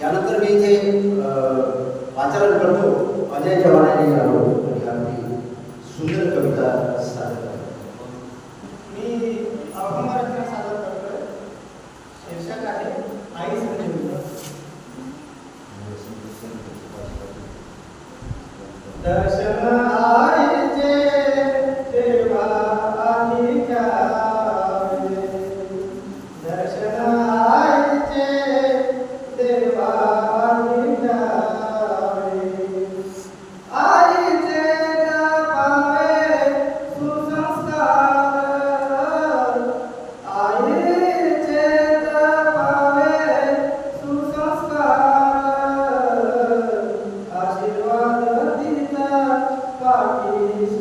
यानंतर मी इथे वाचन करतो. अजय चव्हाणांनी आलो आणि सुंदर कविता सादर करतो. मी सादर आई म्हणजे is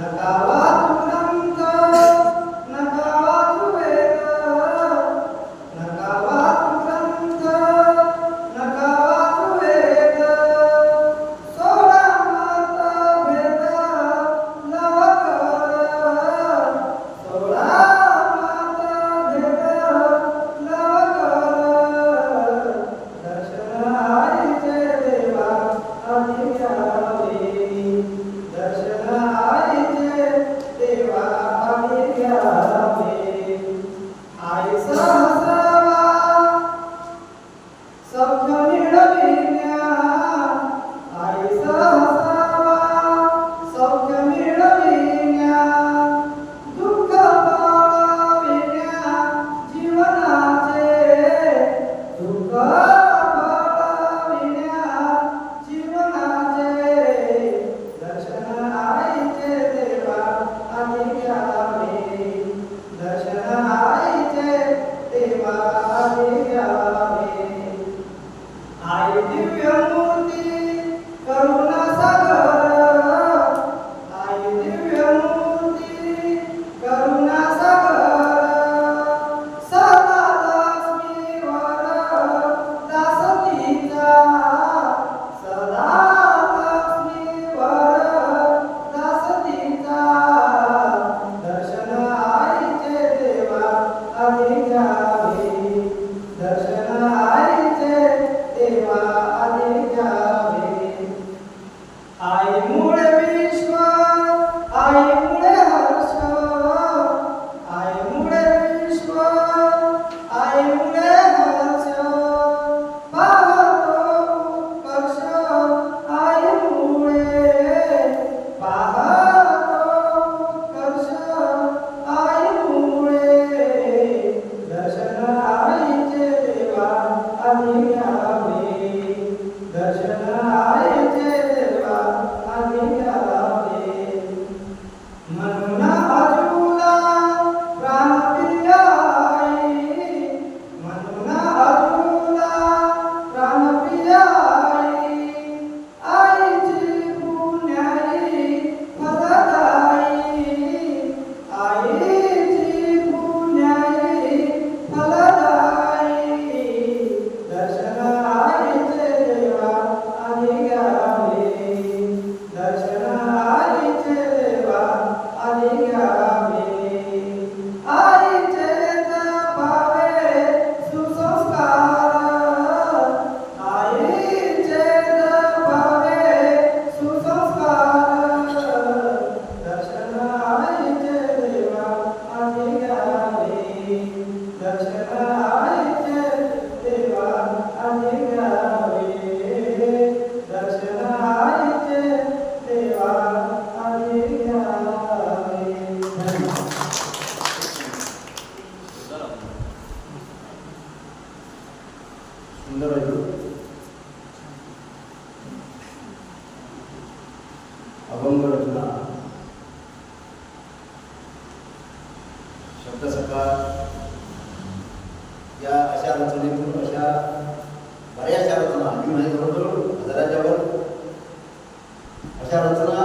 Natawa सुंदर आहे अभंग సుందరయ్య शब्द शब्दसकार या अशा रचनेतून अशा बऱ्याचशा रचना. मी माझ्याबरोबर हजाराच्यावर अशा रचना